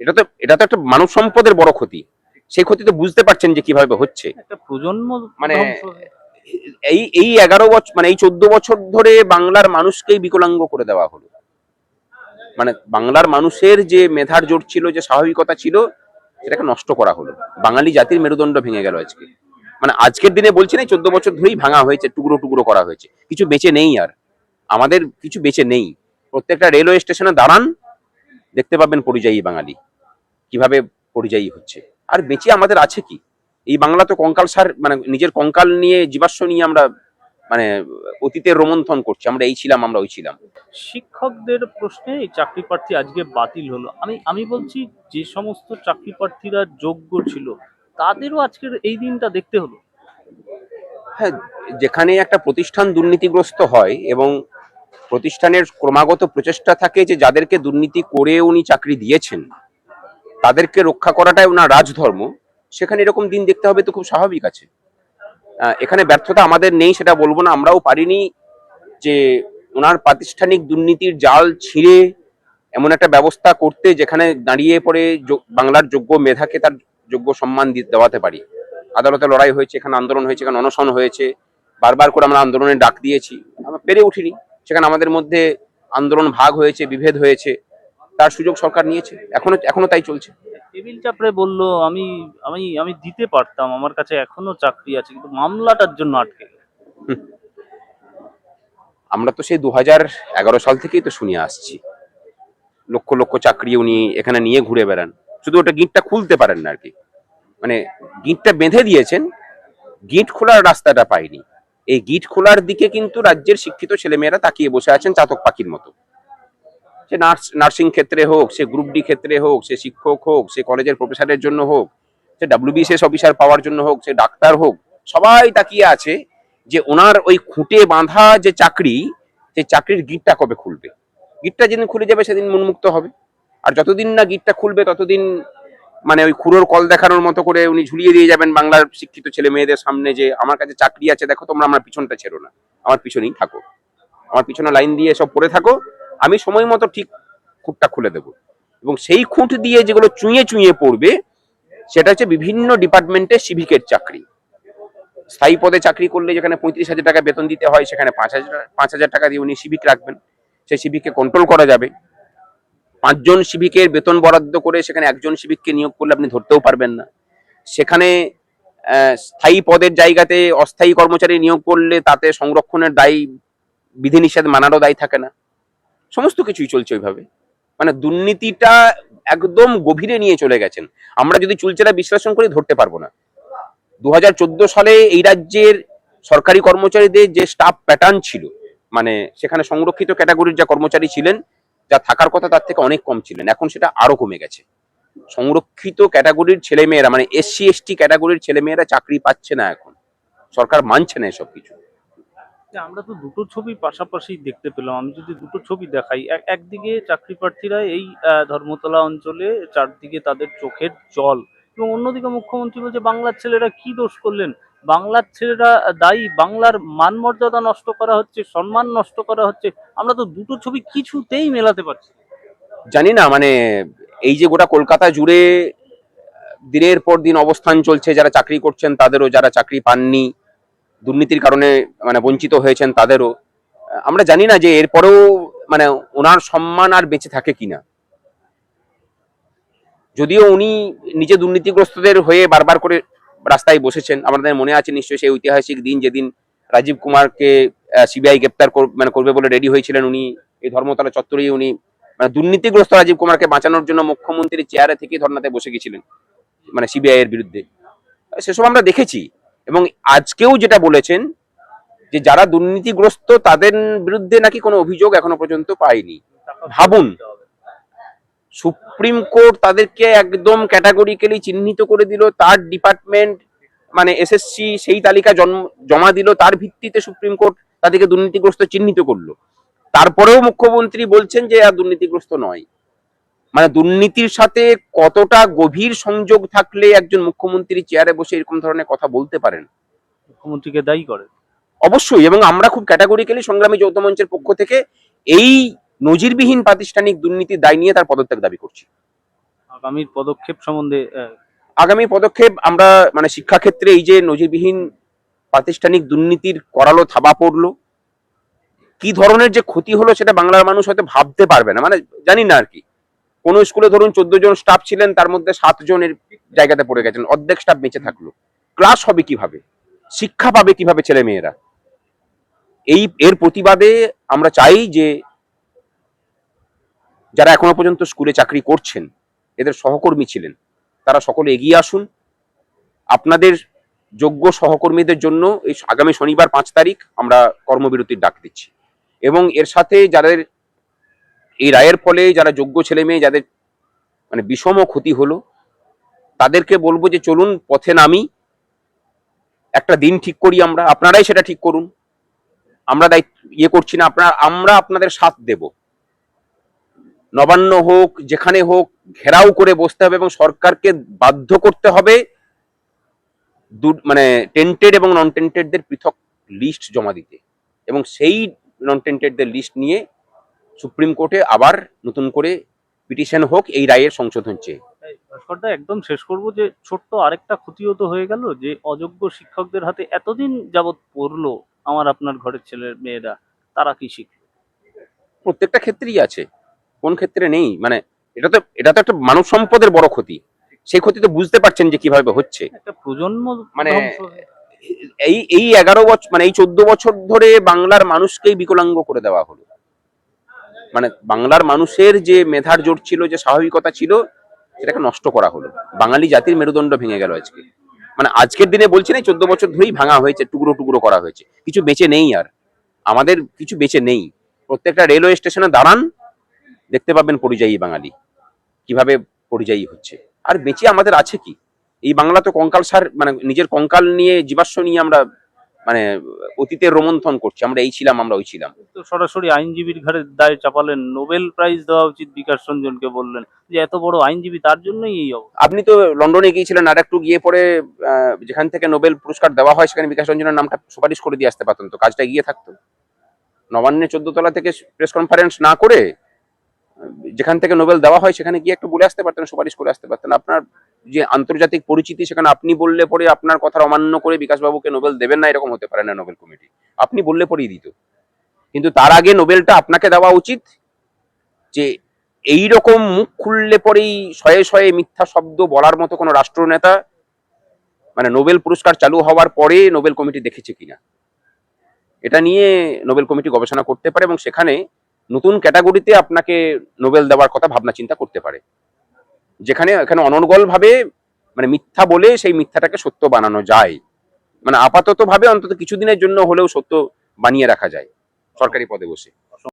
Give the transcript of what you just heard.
এটা তো এটা তো একটা মানব সম্পদের বড় ক্ষতি। সেই ক্ষতি তো বুঝতে পারছেন যে কীভাবে হচ্ছে। প্রজন্ম মানে এই এই এগারো বছর মানে এই চোদ্দ বছর ধরে বাংলার মানুষকেই বিকলাঙ্গ করে দেওয়া হলো। মানে বাংলার মানুষের যে মেধার জোর ছিল যে স্বাভাবিকতা ছিল সেটাকে নষ্ট করা হলো। বাঙালি জাতির মেরুদণ্ড ভেঙে গেল আজকে। মানে আজকের দিনে বলছি না চোদ্দ বছর ধরেই ভাঙা হয়েছে টুকরো টুকরো করা হয়েছে। কিছু বেঁচে নেই আর। আমাদের কিছু বেঁচে নেই। প্রত্যেকটা রেলওয়ে স্টেশনে দাঁড়ান দেখতে পাবেন পরিযায়ী বাঙালি। কীভাবে পরিযায়ী হচ্ছে। আর বেঁচে আমাদের আছে কি? এই বাংলা তো কঙ্কাল সার মানে নিজের কঙ্কাল নিয়ে জীবাশ্ম নিয়ে আমরা মানে অতীতের রোমন্থন করছি। আমরা এই ছিলাম আমরা ওই ছিলাম। শিক্ষকদের প্রশ্নে এই চাকরি প্রার্থী আজকে বাতিল হলো। আমি আমি বলছি যে সমস্ত চাকরি প্রার্থীরা যোগ্য ছিল তাদেরও আজকের এই দিনটা দেখতে হলো। হ্যাঁ যেখানে একটা প্রতিষ্ঠান দুর্নীতিগ্রস্ত হয় এবং প্রতিষ্ঠানের ক্রমাগত প্রচেষ্টা থাকে যে যাদেরকে দুর্নীতি করে উনি চাকরি দিয়েছেন, তাদেরকে রক্ষা করাটাই ওনার রাজধর্ম। সেখানে এরকম দিন দেখতে হবে তো খুব স্বাভাবিক আছে। এখানে ব্যর্থতা আমাদের নেই, সেটা বলব না। আমরাও পারিনি যে ওনার প্রাতিষ্ঠানিক দুর্নীতির জাল ছিঁড়ে এমন একটা ব্যবস্থা করতে যেখানে দাঁড়িয়ে পড়ে বাংলার যোগ্য মেধাকে তার যোগ্য সম্মান দেওয়াতে পারি। আদালতে লড়াই হয়েছে, এখানে আন্দোলন হয়েছে, এখানে অনশন হয়েছে। বারবার করে আমরা আন্দোলনের ডাক দিয়েছি। আমরা পেরে উঠিনি। সেখানে আমাদের মধ্যে আন্দোলন ভাগ হয়েছে বিভেদ হয়েছে তার সুযোগ সরকার নিয়েছে। এখনও এখনও তাই চলছে। টেবিল চাপড়ে বলল আমি আমি আমি দিতে পারতাম আমার কাছে এখনও চাকরি আছে কিন্তু মামলাটার জন্য আটকে। আমরা তো সেই দু এগারো সাল থেকেই তো শুনে আসছি। লক্ষ লক্ষ চাকরি উনি এখানে নিয়ে ঘুরে বেড়ান। শুধু ওটা গিঁটটা খুলতে পারেন না আর কি। মানে গিঁটটা বেঁধে দিয়েছেন গিঁট খোলার রাস্তাটা পায়নি এই গিট খোলার দিকে কিন্তু রাজ্যের শিক্ষিত ছেলেমেয়েরা তাকিয়ে বসে আছেন চাতক পাখির মতো। সে নার্স, নার্সিং ক্ষেত্রে হোক, সে গ্রুপ ডি ক্ষেত্রে হোক, সে শিক্ষক হোক, সে কলেজের প্রফেসরের জন্য হোক, সে ডাব্লিউবিসিএস অফিসার পাওয়ার জন্য হোক, সে ডাক্তার হোক, সবাই তাকিয়ে আছে যে ওনার ওই খুঁটে বাঁধা যে চাকরি সেই চাকরির গিটটা কবে খুলবে? গিটটা যেদিন খুলে যাবে সেদিন উন্মুক্ত হবে। আর যতদিন না গিটটা খুলবে, ততদিন মানে ওই খুঁড়োর কল দেখানোর মতো করে উনি ঝুলিয়ে দিয়ে যাবেন বাংলার শিক্ষিত ছেলে মেয়েদের সামনে যে আমার কাছে চাকরি আছে, দেখো তোমরা আমার পিছনটা ছেড়ো না। আমার পিছনেই থাকো। আমার পিছনে লাইন দিয়ে সব পড়ে থাকো। আমি সময় মতো ঠিক খুঁটটা খুলে দেবো। এবং সেই খুঁট দিয়ে যেগুলো চুঁয়ে চুঁয়ে পড়বে, সেটা হচ্ছে বিভিন্ন ডিপার্টমেন্টে সিভিকের চাকরি। স্থায়ী পদে চাকরি করলে যেখানে পঁয়ত্রিশ হাজার টাকা বেতন দিতে হয়, সেখানে পাঁচ হাজার পাঁচ হাজার টাকা দিয়ে উনি সিভিক রাখবেন। সেই সিভিককে কন্ট্রোল করা যাবে। পাঁচজন সিভিকের বেতন বরাদ্দ করে সেখানে একজন সিভিককে নিয়োগ করলে আপনি ধরতেও পারবেন না। সেখানে স্থায়ী পদের জায়গাতে অস্থায়ী কর্মচারী নিয়োগ করলে তাতে সংরক্ষণের দায়ী, বিধিনিষেধ মানারও দায়ী থাকে না। সমস্ত কিছুই চলছে ওইভাবে। মানে দুর্নীতিটা একদম গভীরে নিয়ে চলে গেছেন। আমরা যদি চুলচেরা বিশ্লেষণ করি, ধরতে পারব না। দু হাজার চোদ্দ সালে এই রাজ্যের সরকারি কর্মচারীদের যে স্টাফ প্যাটার্ন ছিল মানে সেখানে সংরক্ষিত ক্যাটাগরির যা কর্মচারী ছিলেন যা থাকার কথা তার থেকে অনেক কম ছিলেন। এখন সেটা আরও কমে গেছে। সংরক্ষিত ক্যাটাগরির ছেলেমেয়েরা মানে এসসি এসটি ক্যাটাগরির ছেলেমেয়েরা চাকরি পাচ্ছে না এখন। সরকার মানছে না এসব কিছু। আমরা তো দুটো ছবি পাশাপাশি দেখতে পেলাম। আমি যদি দুটো ছবি দেখাই, এক- একদিকে চাকরি প্রার্থীরা এই ধর্মতলা অঞ্চলে, চারদিকে তাদের চোখের জল এবং অন্যদিকে মুখ্যমন্ত্রী বলছে, বাংলার ছেলেরা কি দোষ করলেন? বাংলার ছেলেরা দায়ী, বাংলার মান মর্যাদা নষ্ট করা হচ্ছে, সম্মান নষ্ট করা হচ্ছে, আমরা তো দুটো ছবি কিছুতেই মেলাতে পারছি জানি না মানে এই যে গোটা কলকাতা জুড়ে, দিনের পর দিন অবস্থান চলছে, যারা চাকরি করছেন তাদেরও, যারা চাকরি পাননি, দুর্নীতির কারণে মানে বঞ্চিত হয়েছেন তাদেরও, আমরা জানি না যে এরপরেও মানে ওনার সম্মান আর বেঁচে থাকে কিনা। যদিও উনি নিজে দুর্নীতিগ্রস্তদের হয়ে বারবার করে রাস্তায় বসেছেন আমাদের মনে আছে নিশ্চয়ই সেই ঐতিহাসিক দিন যেদিন রাজীব কুমারকে সিবিআই গ্রেপ্তার মানে করবে বলে রেডি হয়েছিলেন উনি, এই ধর্মতলা চত্বরেই উনি মানে দুর্নীতিগ্রস্ত রাজীব কুমারকে বাঁচানোর জন্য মুখ্যমন্ত্রীর চেয়ারে থেকে ধর্নাতে বসে গেছিলেন মানে সিবিআই এর বিরুদ্ধে। সেসব আমরা দেখেছি, এবং আজকেও যেটা বলেছেন, যে যারা দুর্নীতিগ্রস্ত তাদের বিরুদ্ধে নাকি কোনো অভিযোগ এখনও পর্যন্ত পায়নি। ভাবুন সুপ্রিম কোর্ট তাদেরকে একদম ক্যাটাগরিক্যালি চিহ্নিত করে দিল তার ডিপার্টমেন্ট মানে এসএসসি সেই তালিকা জন্ম জমা দিল তার ভিত্তিতে সুপ্রিম কোর্ট তাদেরকে দুর্নীতিগ্রস্ত চিহ্নিত করল। তারপরেও মুখ্যমন্ত্রী বলছেন যে আর দুর্নীতিগ্রস্ত নয়। মানে দুর্নীতির সাথে কতটা গভীর সংযোগ থাকলে একজন মুখ্যমন্ত্রী চেয়ারে বসে এরকম ধরনের কথা বলতে পারেন? মুখ্যমন্ত্রীকে দায়ী করে? অবশ্যই এবং আমরা খুব ক্যাটাগরিক্যালি সংগ্রামী যৌথ মঞ্চের পক্ষ থেকে এই নজিরবিহীন প্রাতিষ্ঠানিক দুর্নীতির দায় নিয়ে তার পদত্যাগ দাবি করছি। আগামীর পদক্ষেপ সম্বন্ধে আগামী পদক্ষেপ আমরা মানে শিক্ষাক্ষেত্রে এই যে নজিরবিহীন প্রাতিষ্ঠানিক দুর্নীতির করালো থাবা পড়ল কি ধরনের যে ক্ষতি হলো সেটা বাংলার মানুষ হয়তো ভাবতে পারবে না। মানে জানি না আর কি। কোন স্কুলে ধরুন চোদ্দ জন স্টাফ ছিলেন তার মধ্যে সাত জনের জায়গাতে পড়ে গেছেন অর্ধেক স্টাফ বেঁচে থাকল। ক্লাস হবে কীভাবে? শিক্ষা পাবে কীভাবে ছেলে মেয়েরা এই এর প্রতিবাদে আমরা চাই যে যারা এখনও পর্যন্ত স্কুলে চাকরি করছেন, এদের সহকর্মী ছিলেন। তারা সকলে এগিয়ে আসুন। আপনাদের যোগ্য সহকর্মীদের জন্য এই আগামী শনিবার পাঁচ তারিখ আমরা কর্মবিরতির ডাক দিচ্ছি। এবং এর সাথে যাদের এই রায়ের ফলে যারা যোগ্য ছেলে মেয়ে, যাদের মানে বিষম ক্ষতি হলো, তাদেরকে বলব যে চলুন পথে নামি। একটা দিন ঠিক করি আমরা। আপনারাই সেটা ঠিক করুন। আমরা দায়িত্ব ইয়ে করছি না। আপনারা, আমরা আপনাদের সাথ দেব। নবান্ন হোক যেখানে হোক ঘেরাও করে বসতে হবে এবং সরকারকে বাধ্য করতে হবে মানে টেন্টেড এবং নন টেন্টেডদের পৃথক লিস্ট জমা দিতে। এবং সেই নন টেন্টেডদের লিস্ট নিয়ে সুপ্রিম কোর্টে আবার নতুন করে পিটিশন হোক এই রায়ের সংশোধন চেয়ে। ভাস্করদা একদম শেষ করব যে ছোট্ট আরেকটা ক্ষতিও তো হয়ে গেল যে অযোগ্য শিক্ষকদের হাতে এতদিন যাবৎ পড়ল আমার আপনার ঘরের ছেলের মেয়েরা তারা কি শিখলো? প্রত্যেকটা ক্ষেত্রেই আছে। কোন ক্ষেত্রে নেই? মানে এটা তো এটা তো একটা মানব সম্পদের বড় ক্ষতি। সেই ক্ষতি তো বুঝতে পারছেন যে কীভাবে হচ্ছে। প্রজন্ম মানে এই এই এগারো বছর মানে এই চোদ্দ বছর ধরে বাংলার মানুষকেই বিকলাঙ্গ করে দেওয়া হলো। মানে বাংলার মানুষের যে মেধার জোর ছিল যে স্বাভাবিকতা ছিল সেটাকে নষ্ট করা হলো। বাঙালি জাতির মেরুদণ্ড ভেঙে গেল আজকে। মানে আজকের দিনে বলছি না চোদ্দ বছর ধরেই ভাঙা হয়েছে টুকরো টুকরো করা হয়েছে। কিছু বেঁচে নেই আর। আমাদের কিছু বেঁচে নেই। প্রত্যেকটা রেলওয়ে স্টেশনে দাঁড়ান দেখতে পাবেন পরিযায়ী বাঙালি। কীভাবে পরিযায়ী হচ্ছে। আর বেঁচে আমাদের আছে কি? এই বাংলা তো কঙ্কাল সার মানে নিজের কঙ্কাল নিয়ে জীবাশ্ম নিয়ে আমরা মানে অতীতের রোমন্থন করছি। আমরা এই ছিলাম আমরা ওই ছিলাম। তো সরাসরি আইনজীবীর ঘাড়ে দায় চাপালেন। নোবেল প্রাইজ দেওয়া উচিত বিকাশ রঞ্জনকে বললেন। যে এত বড় আইনজীবী তার জন্যই এই আপনি তো লন্ডনে গিয়েছিলেন আর একটু গিয়ে পরে যেখান থেকে নোবেল পুরস্কার দেওয়া হয় সেখানে বিকাশ রঞ্জনের নামটা সুপারিশ করে দিয়ে আসতে পারতেন তো কাজটা গিয়ে থাকতো। নবান্নে চোদ্দ তলা থেকে প্রেস কনফারেন্স না করে যেখান থেকে নোবেল দেওয়া হয়, সেখানে গিয়ে একটু বলে আসতে পারতেন, সুপারিশ করে আসতে পারতেন। আপনার যে আন্তর্জাতিক পরিচিতি, সেখানে আপনি বললে পরে আপনার কথার অমান্য করে বিকাশবাবুকে নোবেল দেবেন না, এরকম হতে পারে না নোবেল কমিটি। আপনি বললে পরেই দিত। কিন্তু তার আগে নোবেলটা আপনাকে দেওয়া উচিত যে এই রকম মুখ খুললে পরেই শয়ে শয়ে মিথ্যা শব্দ বলার মতো কোনো রাষ্ট্রনেতা মানে নোবেল পুরস্কার চালু হওয়ার পরে নোবেল কমিটি দেখেছে কিনা। এটা নিয়ে নোবেল কমিটি গবেষণা করতে পারে এবং সেখানে নতুন ক্যাটাগরিতে আপনাকে নোবেল দেওয়ার কথা ভাবনা চিন্তা করতে পারে। যেখানে, এখানে অনর্গল ভাবে মানে মিথ্যা বলে সেই মিথ্যাটাকে সত্য বানানো যায়। মানে আপাতত ভাবে অন্তত কিছুদিনের জন্য হলেও সত্য বানিয়ে রাখা যায় সরকারি পদে বসে।